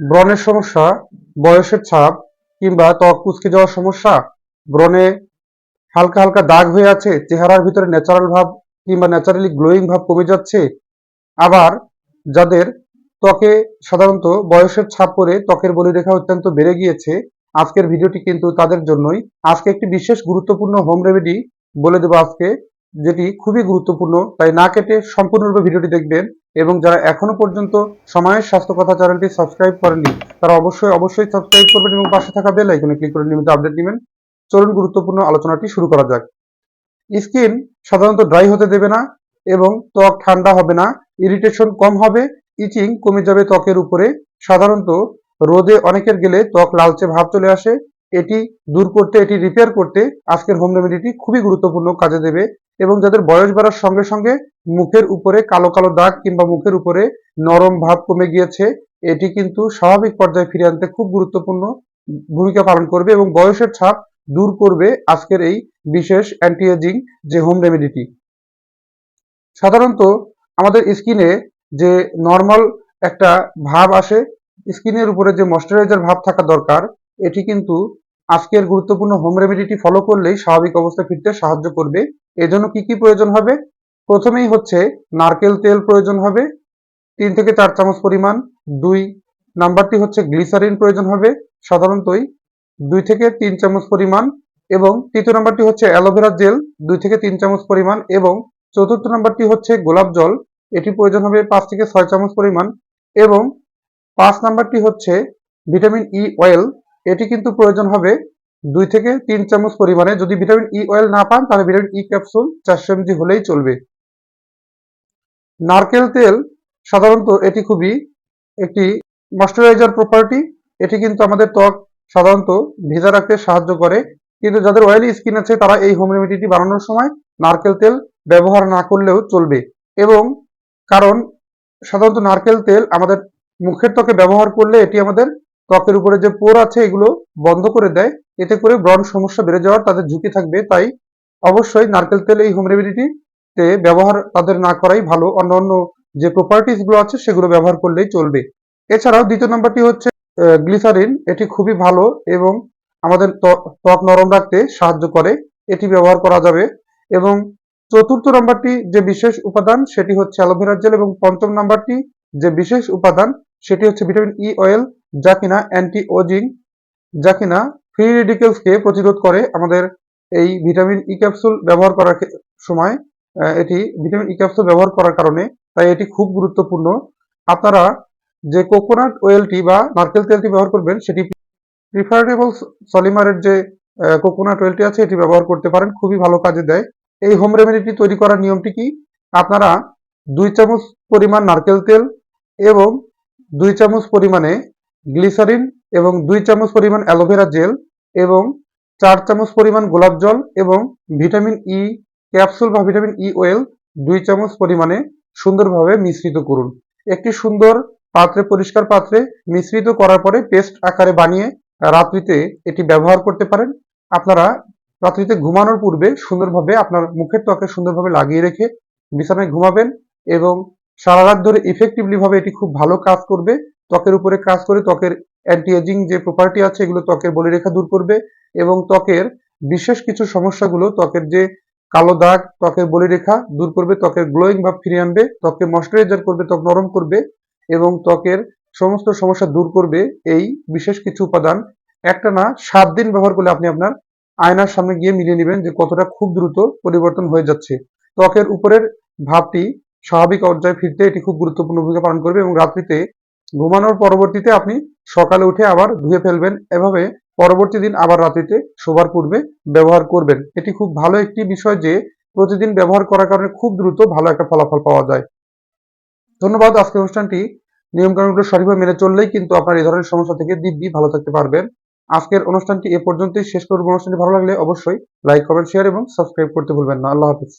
ব্রণের সমস্যা, বয়সের ছাপ কিংবা ত্বক কুচকে যাওয়ার সমস্যা, ব্রণে হালকা হালকা দাগ হয়ে আছে, চেহারার ভিতরে ন্যাচারাল ভাব কিংবা ন্যাচারালি গ্লোয়িং ভাব কমে যাচ্ছে। আবার যাদের ত্বকে সাধারণত বয়সের ছাপ পরে ত্বকের বলিরেখা অত্যন্ত বেড়ে গিয়েছে, আজকের ভিডিওটি কিন্তু তাদের জন্যই। আজকে একটি বিশেষ গুরুত্বপূর্ণ হোম রেমেডি বলে দেবো আজকে। যেটি খুবই গুরুত্বপূর্ণ, তাই না কেটে সম্পূর্ণরূপে ভিডিওটি দেখবেন এবং যারা এখনও পর্যন্ত সময়ের স্বাস্থ্য কথা চ্যানেলটি সাবস্ক্রাইব করেননি, তারা অবশ্যই অবশ্যই সাবস্ক্রাইব করবেন এবং পাশে থাকা বেল আইকনে ক্লিক করে নিয়মিত আপডেট নেবেন। চলুন গুরুত্বপূর্ণ আলোচনাটি শুরু করা যাক। স্কিন সাধারণত ড্রাই হতে দেবে না এবং ত্বক ঠান্ডা হবে না, ইরিটেশন কম হবে, ইচিং কমে যাবে ত্বকের উপরে। সাধারণত রোদে অনেকের গেলে ত্বক লালচে ভাব চলে আসে, এটি দূর করতে, এটি রিপেয়ার করতে আজকের হোম রেমেডিটি খুবই গুরুত্বপূর্ণ কাজে দেবে। এবং যাদের বয়স বাড়ার সঙ্গে সঙ্গে মুখের উপরে কালো কালো দাগ কিংবা মুখের উপরে নরম ভাব কমে গিয়েছে, এটি কিন্তু স্বাভাবিক পর্যায়ে ফিরে আনতে খুব গুরুত্বপূর্ণ ভূমিকা পালন করবে এবং বয়সের ছাপ দূর করবে আজকের এই বিশেষ অ্যান্টি এজিং যে হোম রেমেডিটি সাধারণত আমাদের স্কিনে যে নর্মাল একটা ভাব আসে, স্কিনের উপরে যে ময়শ্চারাইজার ভাব থাকা দরকার, এটি কিন্তু আজকের গুরুত্বপূর্ণ হোম রেমেডিটি ফলো করলেই স্বাভাবিক অবস্থা ফিরতে সাহায্য করবে। এজন্য কি কি প্রয়োজন হবে? প্রথমেই হচ্ছে নারকেল তেল প্রয়োজন হবে, তিন থেকে চার চামচ পরিমাণ। দুই, নাম্বারটি হচ্ছে গ্লিসারিন প্রয়োজন হবে, সাধারণতই দুই থেকে তিন চামচ পরিমাণ। এবং তৃতীয় নাম্বারটি হচ্ছে অ্যালোভেরা জেল, দুই থেকে তিন চামচ পরিমাণ। এবং চতুর্থ নাম্বারটি হচ্ছে গোলাপ জল, এটি প্রয়োজন হবে পাঁচ থেকে ছয় চামচ পরিমাণ। এবং পাঁচ নাম্বারটি হচ্ছে ভিটামিন ই অয়েল এটি কিন্তু প্রয়োজন হবে দুই থেকে তিন চামচ পরিমাণে। যদি ভিটামিন ই অয়েল না পান, তাহলে ভিটামিন ই ক্যাপসুল চারশো এমজি হলেই চলবে। নারকেল তেল সাধারণত এটি খুবই একটি ময়শ্চারাইজার প্রপার্টি এটি কিন্তু আমাদের ত্বক সাধারণত ভেজা রাখতে সাহায্য করে। কিন্তু যাদের অয়েলি স্কিন আছে, তারা এই হোম রেমেডিটি বানানোর সময় নারকেল তেল ব্যবহার না করলেও চলবে। এবং কারণ সাধারণত নারকেল তেল আমাদের মুখের ত্বকে ব্যবহার করলে এটি আমাদের ত্বকের উপরে যে পোর আছে, এগুলো বন্ধ করে দেয়। এতে করে ব্রণ সমস্যা বেড়ে যাওয়ার তাদের ঝুঁকি থাকবে। তাই অবশ্যই নারকেল তেল এই হোম রেমেডিটিতে ব্যবহার তাদের না করাই ভালো। অন্য অন্য যে প্রপার্টিসগুলো আছে, সেগুলো ব্যবহার করলেই চলবে। এছাড়াও দ্বিতীয় নাম্বারটি হচ্ছে গ্লিসারিন এটি খুবই ভালো এবং আমাদের ত্বক নরম রাখতে সাহায্য করে। এটি ব্যবহার করা যাবে। এবং চতুর্থ নাম্বারটি যে বিশেষ উপাদান, সেটি হচ্ছে অ্যালোভেরা জেল এবং পঞ্চম নাম্বারটি যে বিশেষ উপাদান, সেটি হচ্ছে ভিটামিন ই অয়েল যা কিনা অ্যান্টি ওজিং যা কিনা ফ্রি রেডিকেলসকে প্রতিরোধ করে আমাদের এই ভিটামিন ই ক্যাপসুল ব্যবহার করার সময় এটি ভিটামিন ই ক্যাপসুল ব্যবহার করার কারণে, তাই এটি খুব গুরুত্বপূর্ণ। আপনারা যে কোকোনাট অয়েলটি বা নারকেল তেলটি ব্যবহার করবেন, সেটি প্রিফারেবল সলিমারের যে কোকোনাট অয়েলটি আছে, এটি ব্যবহার করতে পারেন, খুবই ভালো কাজে দেয়। এই হোম রেমেডিটি তৈরি করার নিয়মটি কি? আপনারা দুই চামচ পরিমাণ নারকেল তেল এবং দুই চামচ পরিমাণে গ্লিসারিন এবং দুই চামচ পরিমাণ অ্যালোভেরা জেল এবং চার চামচ পরিমাণ গোলাপ জল এবং ভিটামিন ই ক্যাপসুল বা ভিটামিন ই ওয়েল দুই চামচ পরিমাণে সুন্দরভাবে মিশ্রিত করুন। একটি সুন্দর পাত্রে, পরিষ্কার পাত্রে মিশ্রিত করার পরে পেস্ট আকারে বানিয়ে রাত্রিতে এটি ব্যবহার করতে পারেন। আপনারা রাত্রিতে ঘুমানোর পূর্বে সুন্দরভাবে আপনার মুখের ত্বকে সুন্দরভাবে লাগিয়ে রেখে বিছানায় ঘুমাবেন এবং সারা রাত ধরে ইফেক্টিভলি ভাবে এটি খুব ভালো কাজ করবে। ত্বকের উপরে কাজ করে ত্বকের অ্যান্টি এজিং যে প্রপার্টি আছে এগুলো ত্বকের বলিরেখা দূর করবে এবং ত্বকের বিশেষ কিছু সমস্যাগুলো ত্বকের যে কালো দাগ, ত্বকের বলিরেখা দূর করবে, ত্বকের গ্লোয়িং ভাব ফিরিয়ে আনবে ত্বকে ময়শ্চারাইজার করবে, ত্বক নরম করবে এবং ত্বকের সমস্ত সমস্যা দূর করবে এই বিশেষ কিছু উপাদান। একটা না, সাত দিন ব্যবহার করলে আপনি আপনার আয়নার সামনে গিয়ে মিলিয়ে নেবেন যে কতটা খুব দ্রুত পরিবর্তন হয়ে যাচ্ছে। ত্বকের উপরের ভাবটি স্বাভাবিক পর্যায়ে ফিরতে এটি খুব গুরুত্বপূর্ণ ভূমিকা পালন করবে এবং রাত্রিতে ঘুমানোর পরবর্তীতে আপনি সকালে উঠে আবার ধুয়ে ফেলবেন। এভাবে পরবর্তী দিন আবার রাত্রিতে শোবার পূর্বে ব্যবহার করবেন। এটি খুব ভালো একটি বিষয় যে প্রতিদিন ব্যবহার করার কারণে খুব দ্রুত ভালো একটা ফলাফল পাওয়া যায়। ধন্যবাদ। আজকের অনুষ্ঠানটি নিয়মকানুনগুলো সঠিকভাবে মেনে চললেই কিন্তু আপনার এই ধরনের সমস্যা থেকে দিব্যি ভালো থাকতে পারবেন। আজকের অনুষ্ঠানটি এ পর্যন্তই। শেষ করব অনুষ্ঠানটি। ভালো লাগলে অবশ্যই লাইক, কমেন্ট, শেয়ার এবং সাবস্ক্রাইব করতে ভুলবেন না। আল্লাহ হাফিজ।